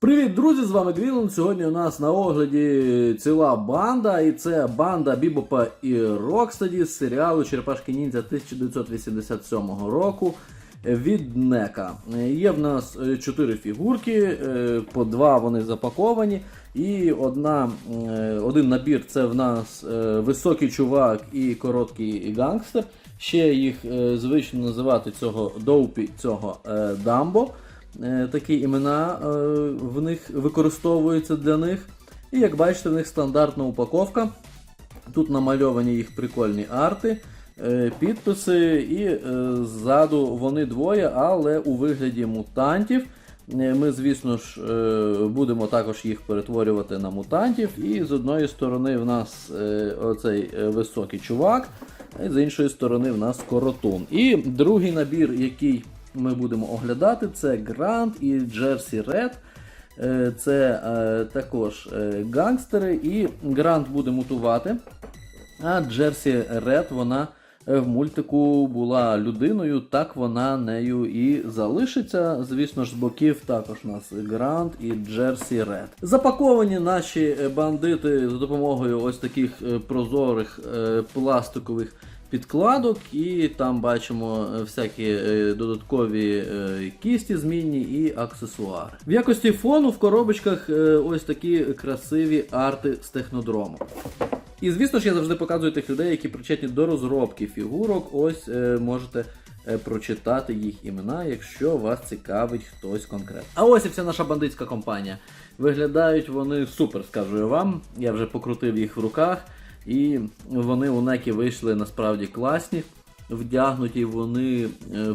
Привіт, друзі! З вами Гвілон. Сьогодні у нас на огляді ціла банда, і це банда Бібопа і Рокстаді з серіалу Черепашки Ніндзя 1987 року від Нека. Є в нас е, чотири фігурки, е, по два вони запаковані. І одна, е, один набір це в нас високий чувак і короткий гангстер. Ще їх звично називати цього доупі, цього дамбо. Е, Такі імена е, в них використовуються для них. І як бачите, в них стандартна упаковка. Тут намальовані їх прикольні арти, е, підписи, і ззаду вони двоє, але у вигляді мутантів. Ми, звісно ж, будемо також їх перетворювати на мутантів. І з одної сторони в нас оцей високий чувак, а з іншої сторони в нас коротун. І другий набір, який ми будемо оглядати, це Грант і Джерсі Ред. Е, Це е, також е, гангстери, і Грант буде мутувати. А Джерсі Ред, вона в мультику була людиною, так вона нею і залишиться. Звісно ж, з боків також у нас Грант і Джерсі Ред. Запаковані наші бандити за допомогою ось таких прозорих пластикових підкладок, і там бачимо е, всякі е, додаткові е, кісті змінні і аксесуари. В якості фону в коробочках ось такі красиві арти з технодрому. І звісно ж, я завжди показую тих людей, які причетні до розробки фігурок. Ось можете прочитати їх імена, якщо вас цікавить хтось конкретно. А ось і вся наша бандитська компанія. Виглядають вони супер, скажу я вам. Я вже покрутив їх в руках, і вони у некі вийшли насправді класні. Вдягнуті вони е,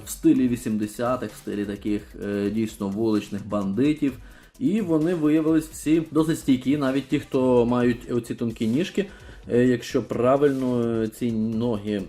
в стилі 80-х, в стилі таких е, дійсно вуличних бандитів. І вони виявились всі досить стійкі, навіть ті, хто мають оці тонкі ніжки. Е, Якщо правильно ці ноги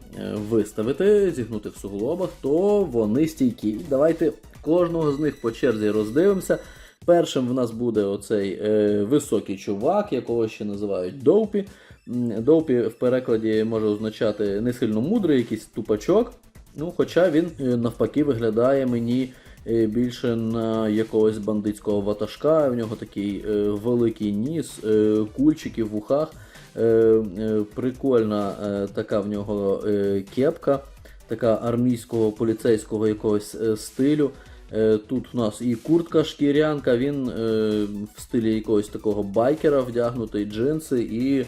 виставити, зігнути в суглобах, то вони стійкі. Давайте кожного з них по черзі роздивимося. Першим в нас буде оцей високий чувак, якого ще називають Доупі. Доупі в перекладі може означати не сильно мудрий, якийсь тупачок. Ну, хоча він е, навпаки виглядає мені е, більше на якогось бандитського ватажка. В нього такий е, великий ніс, кульчики в вухах. Прикольна така в нього кепка, така армійського поліцейського якогось стилю. Тут у нас і куртка шкірянка, він в стилі якогось такого байкера вдягнутий, джинси і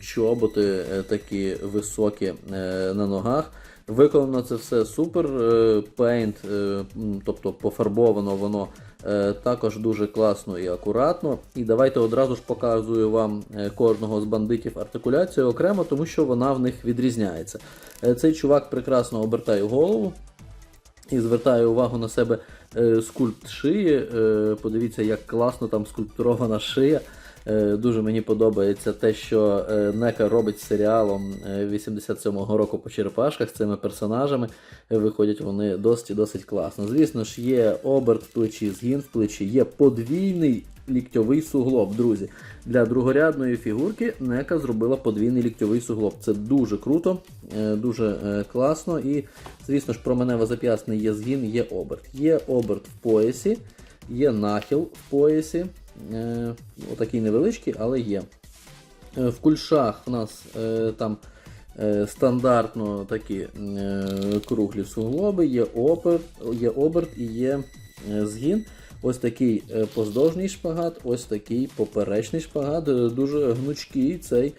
чоботи е, такі високі е, на ногах. Виконано це все супер. е, е, тобто пофарбовано воно е, також дуже класно і акуратно. І давайте одразу ж показую вам е, кожного з бандитів артикуляцію окремо, тому що вона в них відрізняється. Е, Цей чувак прекрасно обертає голову і звертає увагу на себе е, скульпт шиї. Е, подивіться, як класно там скульптурована шия. Е, дуже мені подобається те, що е, Нека робить серіалом е, 87-го року по черепашках з цими персонажами. Е, Виходять вони досить досить класно. Звісно ж, є оберт в плечі, згін в плечі, є подвійний ліктьовий суглоб, друзі. Для другорядної фігурки Нека зробила подвійний ліктьовий суглоб. Це дуже круто, е, дуже е, класно. І, звісно ж, променево зап'ясний є згін, є оберт. Є оберт в поясі, є нахил в поясі. Е, Отакий невеличкий, але є. Е, В кульшах у нас е, там стандартно такі круглі суглоби, є оберт, є оберт і є згін. Ось такий поздовжній шпагат, ось такий поперечний шпагат, дуже гнучкий цей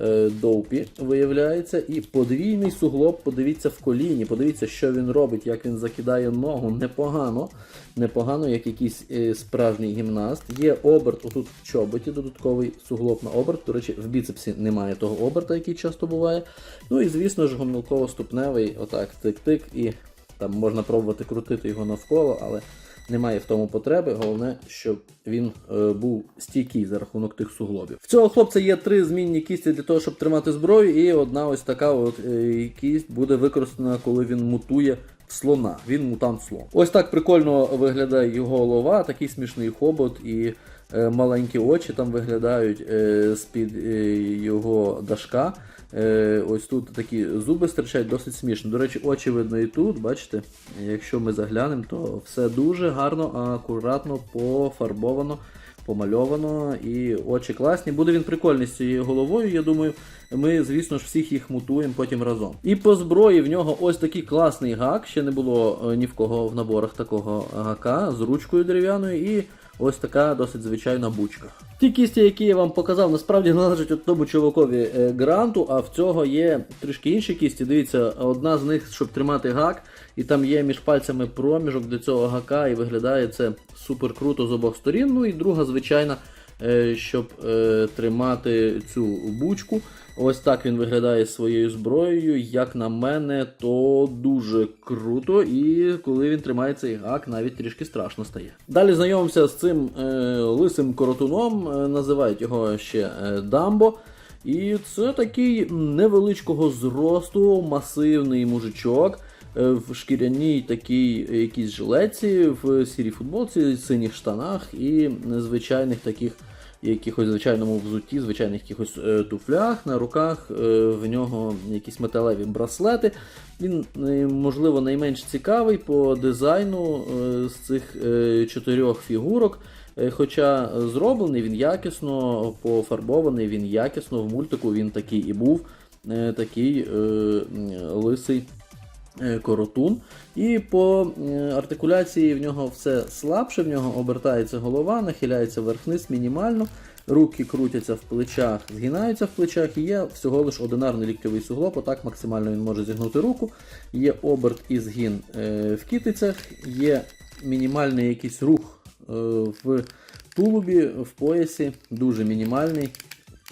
е, довпі виявляється. І подвійний суглоб, подивіться в коліні, подивіться, що він робить, як він закидає ногу. Непогано, непогано, як якийсь е, справжній гімнаст. Є оберт отут в чоботі, додатковий суглоб на оберт. До речі, в біцепсі немає того оберта, який часто буває. Ну і звісно ж, гомілково-ступневий, отак, тик-тик, і там можна пробувати крутити його навколо, але немає в тому потреби. Головне, щоб він е, був стійкий за рахунок тих суглобів. В цього хлопця є три змінні кісті для того, щоб тримати зброю, і одна ось така от е, кість буде використана, коли він мутує слона. Він мутант слон. Ось так прикольно виглядає його голова, такий смішний хобот і е, маленькі очі там виглядають е, з-під е, його дашка. Е, ось тут такі зуби стирчать, досить смішно. До речі, очі видно і тут, бачите, якщо ми заглянемо, то все дуже гарно, акуратно пофарбовано, помальовано, і очі класні. Буде він прикольний з цією головою, я думаю. Ми, звісно ж, всіх їх мутуємо потім разом. І по зброї в нього ось такий класний гак. Ще не було е, ні в кого в наборах такого гака з ручкою дерев'яною і ось така досить звичайна бучка. Ті кісті, які я вам показав, насправді належать от тому чувакові е, гранту, а в цього є трішки інші кісті. Дивіться, одна з них, щоб тримати гак, і там є між пальцями проміжок для цього гака, і виглядає це супер круто з обох сторін. Ну і друга, звичайна, щоб е, тримати цю бучку. Ось так він виглядає своєю зброєю. Як на мене, то дуже круто. І коли він тримає цей гак, навіть трішки страшно стає. Далі знайомимося з цим е, лисим коротуном, е, називають його ще е, Дамбо. І це такий невеличкого зросту, масивний мужичок. Е, В шкіряній такій якійсь жилетці, в сірій футболці, синіх штанах і звичайних таких якихось звичайному взутті, звичайних якихось е, туфлях, на руках е, в нього якісь металеві браслети. Він, е, можливо, найменш цікавий по дизайну е, з цих е, чотирьох фігурок. Е, Хоча зроблений він якісно, пофарбований він якісно, в мультику він такий і був, е, такий е, лисий е, коротун. І по е, артикуляції в нього все слабше, в нього обертається голова, нахиляється вверх-вниз мінімально. Руки крутяться в плечах, згинаються в плечах, і є всього лиш одинарний ліктьовий суглоб, отак максимально він може зігнути руку. Є оберт і згін е, в кітицях, є мінімальний якийсь рух е, в тулубі, в поясі, дуже мінімальний.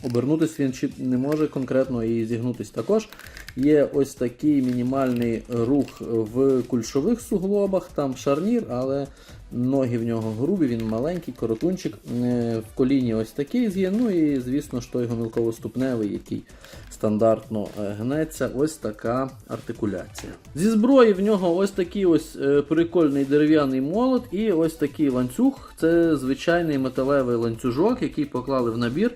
Обернутися він не може конкретно і зігнутися також. Є ось такий мінімальний рух в кульшових суглобах, там шарнір, але ноги в нього грубі, він маленький, коротунчик. Е, В коліні ось такий з'є. Ну і звісно ж той гомілково-ступневий, який стандартно е, гнеться. Ось така артикуляція. Зі зброї в нього ось такий ось е, прикольний дерев'яний молот і ось такий ланцюг. Це звичайний металевий ланцюжок, який поклали в набір.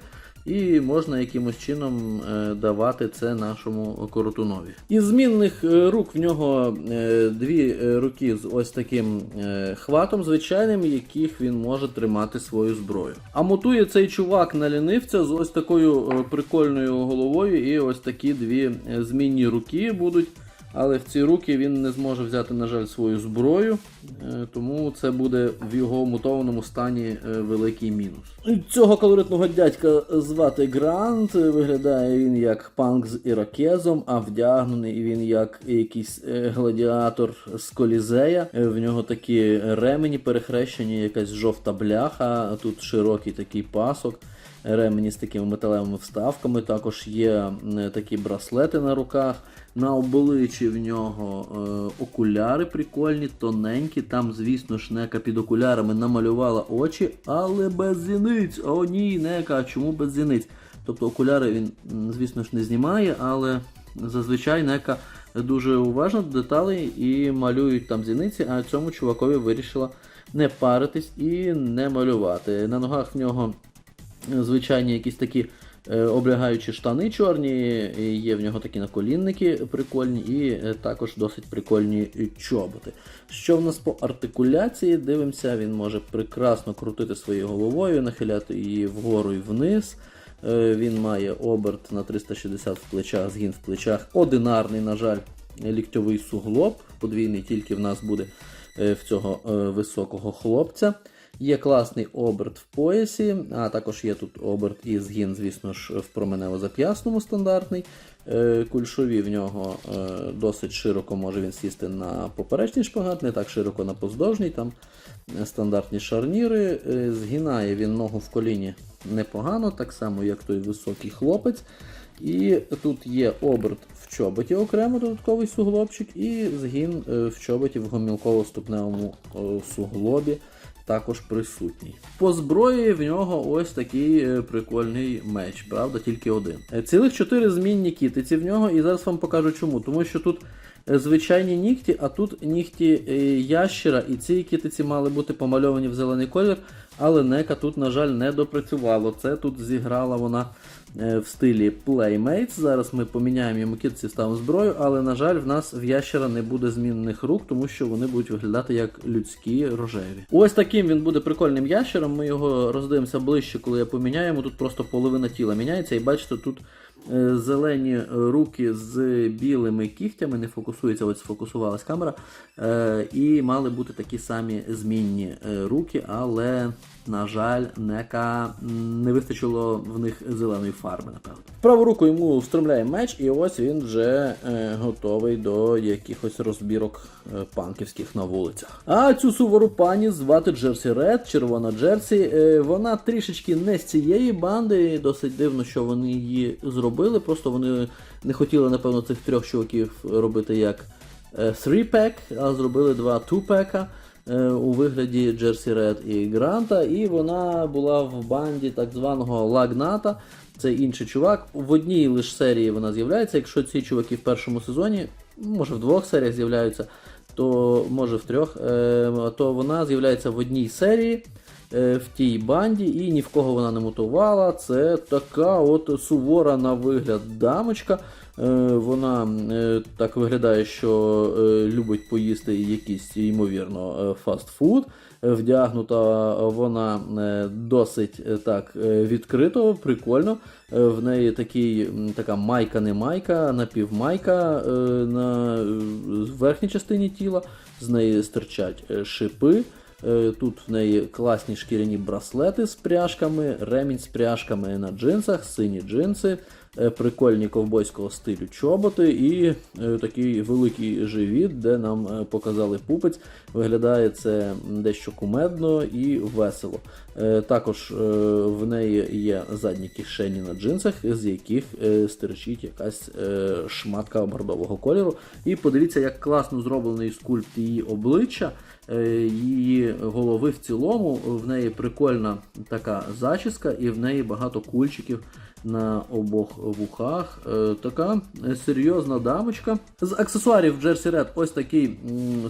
І можна якимось чином е, давати це нашому коротунові. Із змінних е, рук в нього е, дві руки з ось таким хватом звичайним, яких він може тримати свою зброю. А мотує цей чувак на лінивця з ось такою прикольною головою, і ось такі дві змінні руки будуть. Але в ці руки він не зможе взяти, на жаль, свою зброю, е, тому це буде в його мутованому стані е, великий мінус. Цього колоритного дядька звати Грант. Виглядає він як панк з ірокезом, а вдягнений він як якийсь е, гладіатор з колізея. В нього такі ремені перехрещені, якась жовта бляха, тут широкий такий пасок ремені з такими металевими вставками. Також є такі браслети на руках. На обличчі в нього е, окуляри прикольні, тоненькі. Там, звісно ж, нека під окулярами намалювала очі, але без зіниць. О, ні, нека, чому без зіниць? Тобто окуляри він, звісно ж, не знімає, але зазвичай нека дуже уважно до деталей і малюють там зіниці, а цьому чувакові вирішила не паритись і не малювати. На ногах в нього звичайні якісь такі е, облягаючі штани чорні, є в нього такі наколінники прикольні, і е, також досить прикольні чоботи. Що в нас по артикуляції? Дивимося, він може прекрасно крутити своєю головою, нахиляти її вгору і вниз. Е, Він має оберт на 360 в плечах, згін в плечах. Одинарний, на жаль, ліктьовий суглоб. Подвійний тільки в нас буде в цього високого хлопця. Є класний оберт в поясі, а також є тут оберт і згін, звісно ж, в променево-зап'ясному стандартний. Е, Кульшові в нього е, досить широко може він сісти на поперечний шпагат, не так широко на поздовжній. Там стандартні шарніри. Е, Згинає він ногу в коліні непогано, так само як той високий хлопець. І тут є оберт в чоботі окремо додатковий суглобчик, і згін в чоботі в гомілково-ступневому суглобі також присутній. По зброї в нього ось такий е, прикольний меч, правда, тільки один. Е, Цілих чотири змінні кітиці в нього, і зараз вам покажу чому. Тому що тут е, звичайні нігті, а тут нігті ящера, і ці китиці мали бути помальовані в зелений колір, але Нека тут, на жаль, не допрацювало. Це тут зіграла вона в стилі Playmates. Зараз ми поміняємо йому китиці, ставимо зброю, але, на жаль, в нас в ящера не буде змінних рук, тому що вони будуть виглядати як людські рожеві. Ось таким він буде прикольним ящером. Ми його роздивимося ближче, коли я поміняю. Тут просто половина тіла міняється, і бачите, тут е, зелені руки з білими кігтями, не фокусується, ось сфокусувалась камера. Е, і мали бути такі самі змінні е, руки, але, на жаль, нека не вистачило в них зеленої фарби, напевно. Праву руку йому встромляє меч, і ось він вже е, готовий до якихось розбірок е, панківських на вулицях. А цю сувору пані звати Джерсі Ред, червона Джерсі. Е, вона трішечки не з цієї банди. Досить дивно, що вони її зробили. Просто вони не хотіли, напевно, цих трьох чуваків робити як 3-pack, а зробили два 2-пека у вигляді Джерсі Ред і Гранта, і вона була в банді так званого Лагната. Це інший чувак. В одній лише серії вона з'являється. Якщо ці чуваки в першому сезоні, може в двох серіях з'являються, то може в трьох, е, то вона з'являється в одній серії. е, В тій банді і ні в кого вона не мутувала. Це така от сувора на вигляд дамочка. Е, Вона е, так виглядає, що е, любить поїсти якийсь, ймовірно, фастфуд. Вдягнута вона досить так відкрито, прикольно. В неї такий, така майка не майка, напівмайка на верхній частині тіла. З неї стирчать шипи. Тут в неї класні шкіряні браслети з пряжками, ремінь з пряжками на джинсах, сині джинси, прикольні ковбойського стилю чоботи і е, такий великий живіт, де нам е, показали пупець. Виглядає це дещо кумедно і весело. Е, Також е, в неї є задні кишені на джинсах, з яких е, стирчить якась е, шматка бордового кольору. І подивіться, як класно зроблений скульпт її обличчя е, її голови в цілому. В неї прикольна така зачіска, і в неї багато кульчиків на обох вухах. Е, Така серйозна дамочка. З аксесуарів Jersey Red ось такий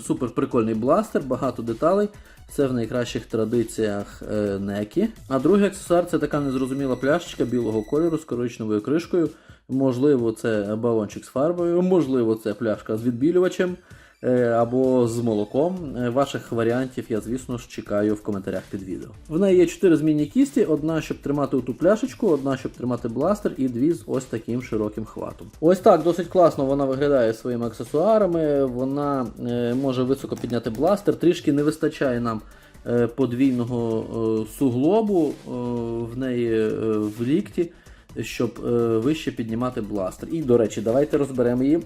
супер прикольний бластер, багато деталей. Це в найкращих традиціях е, Некі. А другий аксесуар це така незрозуміла пляшечка білого кольору з коричневою кришкою. Можливо, це балончик з фарбою, можливо, це пляшка з відбілювачем е, або з молоком. Е, Ваших варіантів я, звісно ж, чекаю в коментарях під відео. В неї є чотири змінні кісті: одна, щоб тримати ту пляшечку, одна, щоб тримати бластер, і дві з ось таким широким хватом. Ось так досить класно вона виглядає своїми аксесуарами. Вона е, може високо підняти бластер, трішки не вистачає нам. е, Подвійного е, суглобу е, в неї е, в лікті, щоб е, вище піднімати бластер. І, до речі, давайте розберемо її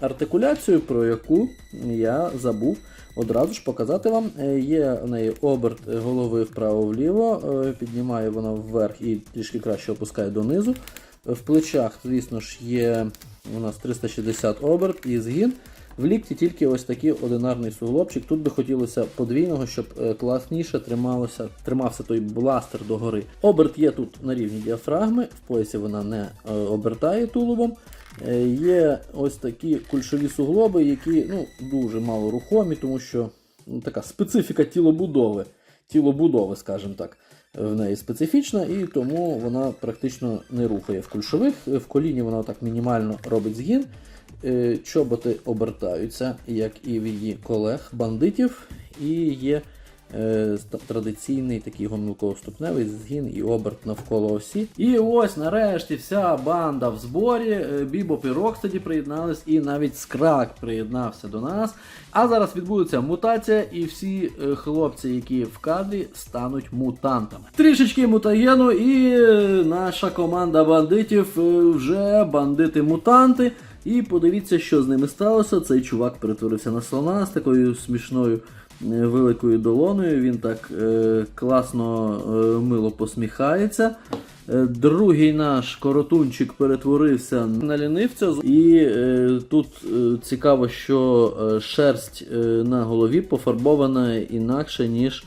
артикуляцію, про яку я забув одразу ж показати вам. Е, Є в неї оберт голови вправо-вліво, е, піднімає вона вверх і трішки краще опускає донизу. В плечах, звісно ж, є у нас 360 оберт і згін. В лікті тільки ось такий одинарний суглобчик. Тут би хотілося подвійного, щоб е, класніше трималося, тримався той бластер догори. Оберт є тут на рівні діафрагми, в поясі вона не е, обертає тулубом. Е, Є ось такі кульшові суглоби, які ну, дуже мало рухомі, тому що ну, така специфіка тілобудови, тілобудови, скажімо так, в неї специфічна, і тому вона практично не рухає в кульшових. В коліні вона так мінімально робить згін. Е, Чоботи обертаються, як і в її колег-бандитів, і є е, традиційний такий гомілково-ступневий згін і оберт навколо осі. І ось нарешті вся банда в зборі. Е, Бібоп і Рокстеді приєднались, і навіть Скрак приєднався до нас. А зараз відбудеться мутація, і всі хлопці, які в кадрі, стануть мутантами. Трішечки мутагену, і наша команда бандитів вже бандити-мутанти. І подивіться, що з ними сталося. Цей чувак перетворився на слона з такою смішною е, великою долоною. Він так е, класно е, мило посміхається. Е, Другий наш коротунчик перетворився на лінивця. І е, тут е, цікаво, що е, шерсть е, на голові пофарбована інакше, ніж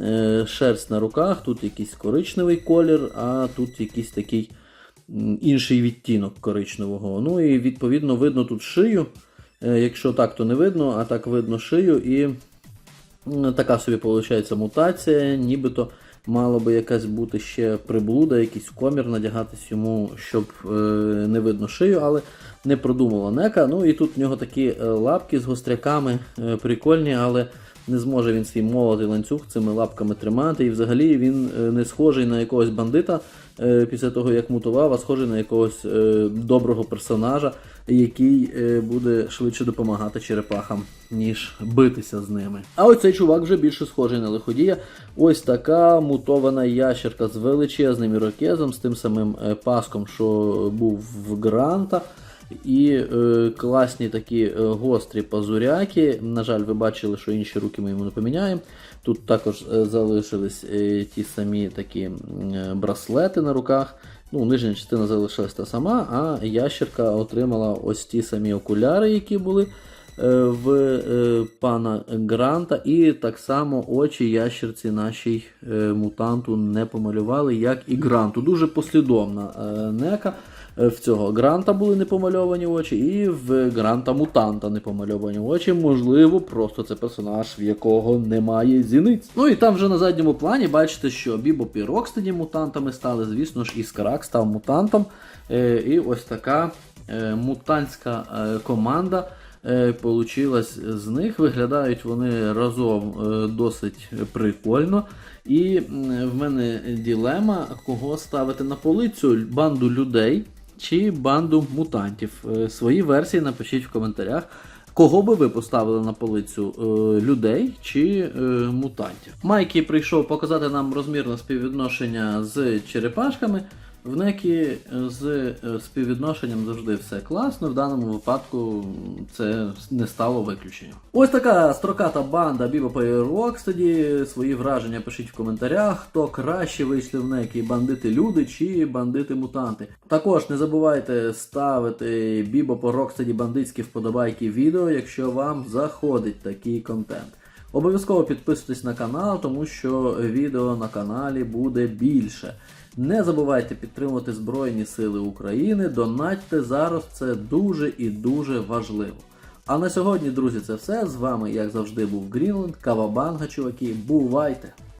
е, шерсть на руках. Тут якийсь коричневий колір, а тут якийсь такий інший відтінок коричневого. Ну і відповідно видно тут шию. Е, Якщо так, то не видно, а так видно шию і Така собі виходить мутація, нібито мало би якась бути ще приблуда, якийсь комір надягатись йому, щоб е, не видно шию, але не продумала нека. Ну і тут в нього такі е, лапки з гостряками прикольні, але не зможе він свій молотий ланцюг цими лапками тримати. І взагалі він е, не схожий на якогось бандита е, після того, як мутував, а схожий на якогось е, доброго персонажа, який буде швидше допомагати черепахам, ніж битися з ними. А ось цей чувак вже більше схожий на лиходія. Ось така мутована ящерка з величезним ірокезом, з тим самим паском, що був в Гранта. І е, класні такі е, гострі пазуряки. На жаль, ви бачили, що інші руки ми йому не поміняємо. Тут також е, залишились е, ті самі такі браслети на руках. Ну, нижня частина залишилась та сама, а ящерка отримала ось ті самі окуляри, які були в пана Гранта. І так само очі ящерці нашій мутанту не помалювали, як і Гранту. Дуже послідовна нека. Е, В цього Гранта були не помальовані очі, і в Гранта Мутанта не помальовані очі. Можливо, просто це персонаж, в якого немає зіниць. Ну і там вже на задньому плані бачите, що Бібоп і Рокстеді мутантами стали, звісно ж, і Скарак став мутантом. Е, І ось така е, мутантська команда. Получилась з них. Виглядають вони разом досить прикольно. І в мене ділема, кого ставити на полицю: банду людей чи банду мутантів. Е, Свої версії напишіть в коментарях. Кого би ви поставили на полицю е, людей чи е, мутантів? Майкі прийшов показати нам розмірне співвідношення з черепашками. В некі е, з е, співвідношенням завжди все класно. В даному випадку це не стало виключенням. Ось така строката банда Бібопа і Рокстеді. Свої враження пишіть в коментарях. Хто краще вийшли в некі бандити люди чи бандити мутанти. Також не забувайте ставити Бібопа Рокстеді бандитські вподобайки відео, якщо вам заходить такий контент. Обов'язково підписуйтесь на канал, тому що відео на каналі буде більше. Не забувайте підтримувати Збройні Сили України, донатьте зараз, це дуже і дуже важливо. А на сьогодні, друзі, це все. З вами, як завжди, був Грінленд, Кавабанга, чуваки. Бувайте!